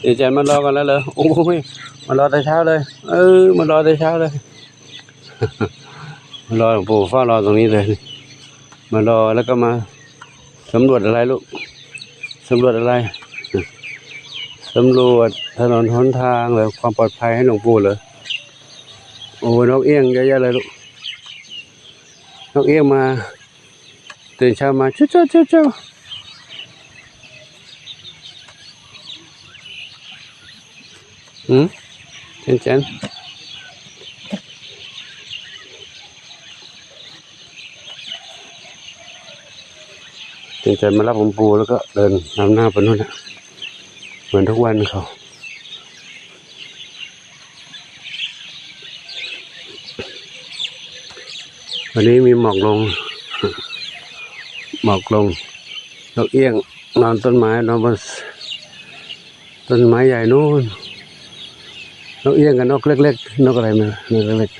เดี๋ยวจนมารอกันแล้วเหรอโอ้ยมารอแต่เช้าเลย เออมารอแต่เช้าเลยมารอหลวงปู่เฝ้ารอตรงนี้เลย มารอแล้วก็มาสำรวจอะไรลูกสำรวจอะไรสำรวจถนนหนทางเลยความปลอดภัยให้หลวงปู่เลยโอ้ยนกเอี้ยงเยอะแยะเลยลูกนกเอี้ยงมาตื่นเช้ามาเจ้าเจ้าเจ้าเจ้า อืมเช่นเช่นเช่นเช่นมารับผมปูแล้วก็เดินนำหน้าไปนู่นนะเหมือนทุกวันเขาวันนี้มีหมอกลง หมอกลงนกเอี้ยงนอนต้นไม้นอนบนต้นไม้ใหญ่นู่น นกเอี้ยงกับนกเล็กๆนกอะไรไมันนกเล็กๆ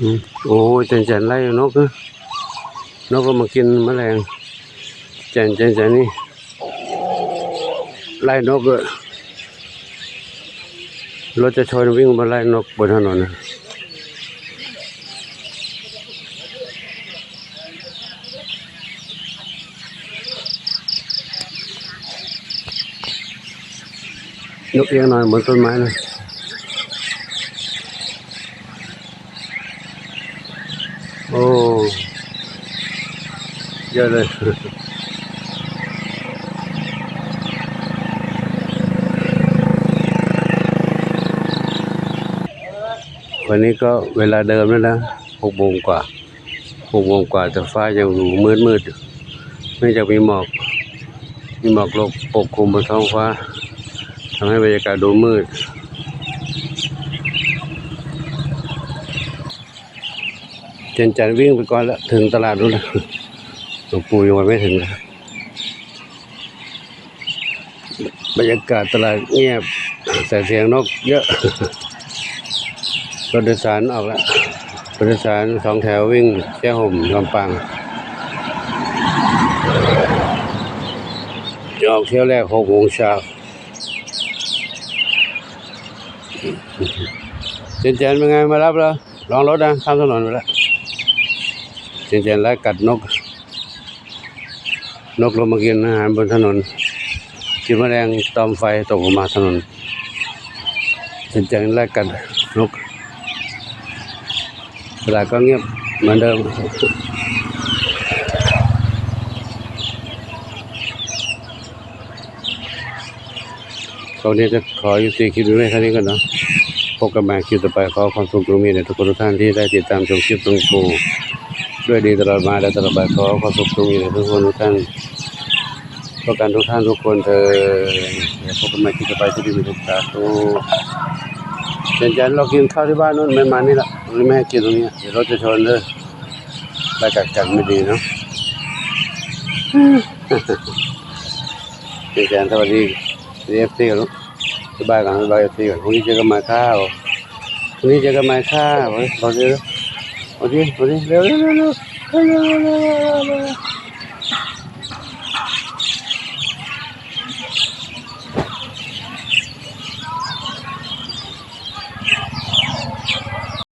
อืมโอ้ยเจนเจนไล่นกนะนกก็มากินแมลงเจนเจนเจนนี่ไล่นกเลยรถจะชนวิ่งมาไล่นกบนถนนนะ นกเอียงนอนบนต้นไม้นะโอ้เยอะเลยวันนี้ก็เวลาเดิมแล้วนะหกโมงกว่าหกโมงกว่าแต่ฟ้ายังดูมืดมืดไม่จะมีหมอก มีหมอกลงปกคลุมบนท้องฟ้า ทำให้บรรยากาศดูมืด เจนจันวิ่งไปก่อนแล้ว ถึงตลาดนู้นแล้วหลวงปู่ยังไม่ถึงเลยบรรยากาศตลาดเงียบแต่เสียงนกเยอะรถโดยสารออกแล้วรถโดยสารสองแถววิ่งแจ้ห่มลำปางออกเที่ยวแรกหกโมงเช้า เจนเจนเป็นไงมารับแล้วลองรถนะข้ามถนนไปแล้วเจนเจนไล่กัดนก นกลงมากินอาหารบนถนน กินแมลงตอมไฟตกลงมาถนนเจนเจนไล่กัดนกตลาก็เงียบเหมือนเดิม ตอนนี้จะขอยุติคลิปไว้แค่นี้ก่อนเนาะพบกันใหม่คลิปต่อไปขอความสุขจงมีในทุกคนทุกท่านที่ได้ติดตามชมคลิปตรงปูด้วยดีตลอดมาและตลอดไปขอความสุขจงมีในทุกคนทุกท่านประกันทุกท่านทุกคนเธอญพบกันใหม่คลิปต่อไปที่ดีมีทุกสาธุเจนจันเรากินข้าวที่บ้านนู้นไม่มานี่ละตรงนี้ไม่ให้กินตรงนี้เดี๋ยวรถจะชนเลยไปกัดกันไม่ดีเนาะเจนจันสวัสดี เอฟซีกันลูกสบายกันบายเอฟซีกันพรุ่งนี้เจอกันมาข้าววันนี้เจอกันมาข้าวเอาดิเอาดิเอาดิเร็วเร็วเร็วเร็วเร็ว